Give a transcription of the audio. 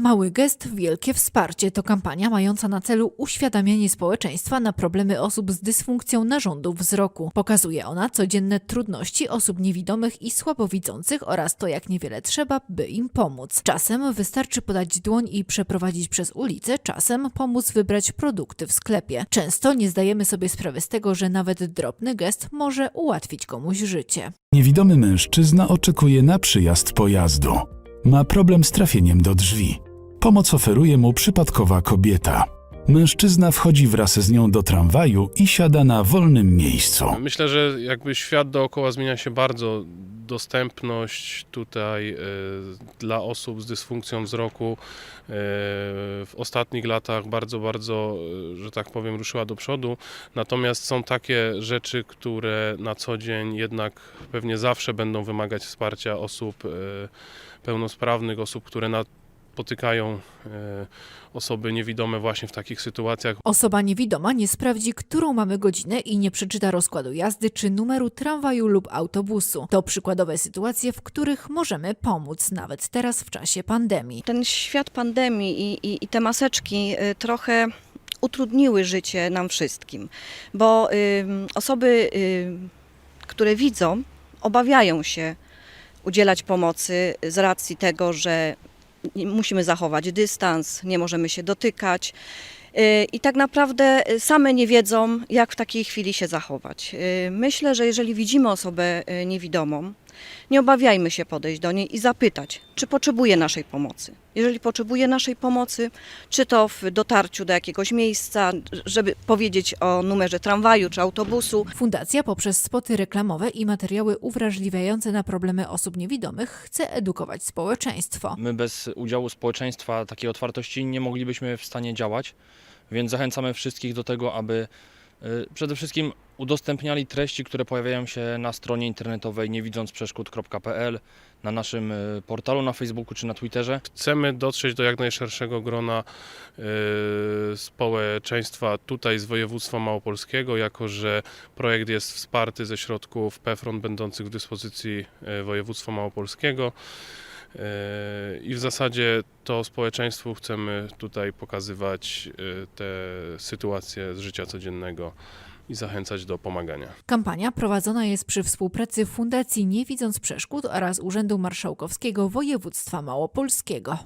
Mały gest, wielkie wsparcie to kampania mająca na celu uświadamianie społeczeństwa na problemy osób z dysfunkcją narządów wzroku. Pokazuje ona codzienne trudności osób niewidomych i słabowidzących oraz to, jak niewiele trzeba, by im pomóc. Czasem wystarczy podać dłoń i przeprowadzić przez ulicę, czasem pomóc wybrać produkty w sklepie. Często nie zdajemy sobie sprawy z tego, że nawet drobny gest może ułatwić komuś życie. Niewidomy mężczyzna oczekuje na przyjazd pojazdu. Ma problem z trafieniem do drzwi. Pomoc oferuje mu przypadkowa kobieta. Mężczyzna wchodzi wraz z nią do tramwaju i siada na wolnym miejscu. Myślę, że jakby świat dookoła zmienia się bardzo. Dostępność tutaj e, dla osób z dysfunkcją wzroku e, w ostatnich latach bardzo, bardzo, e, że tak powiem, ruszyła do przodu. Natomiast są takie rzeczy, które na co dzień jednak pewnie zawsze będą wymagać wsparcia osób e, pełnosprawnych, osób, które napotykają e, osoby niewidome właśnie w takich sytuacjach. Osoba niewidoma nie sprawdzi, którą mamy godzinę i nie przeczyta rozkładu jazdy czy numeru tramwaju lub autobusu. To przykładowe sytuacje, w których możemy pomóc, nawet teraz w czasie pandemii. Ten świat pandemii i, i, i te maseczki y, trochę utrudniły życie nam wszystkim, bo ym, osoby, ym, które widzą, obawiają się udzielać pomocy z racji tego, że nie- musimy zachować dystans, nie możemy się dotykać. Y, I tak naprawdę y, same nie wiedzą, jak w takiej chwili się zachować. Y, Myślę, że jeżeli widzimy osobę niewidomą, nie obawiajmy się podejść do niej i zapytać, czy potrzebuje naszej pomocy. Jeżeli potrzebuje naszej pomocy, czy to w dotarciu do jakiegoś miejsca, żeby powiedzieć o numerze tramwaju czy autobusu, Fundacja poprzez spoty reklamowe i materiały uwrażliwiające na problemy osób niewidomych chce edukować społeczeństwo. My bez udziału społeczeństwa, takiej otwartości nie moglibyśmy w stanie działać, więc zachęcamy wszystkich do tego, aby y, przede wszystkim udostępniali treści, które pojawiają się na stronie internetowej niewidzącprzeszkód.pl, na naszym y, portalu na Facebooku czy na Twitterze. Chcemy dotrzeć do jak najszerszego grona e, społeczeństwa tutaj z województwa małopolskiego, jako że projekt jest wsparty ze środków PFRON będących w dyspozycji e, województwa małopolskiego. I w zasadzie to społeczeństwu chcemy tutaj pokazywać e, te sytuacje z życia codziennego i zachęcać do pomagania. Kampania prowadzona jest przy współpracy Fundacji Nie Widząc Przeszkód oraz Urzędu Marszałkowskiego Województwa Małopolskiego.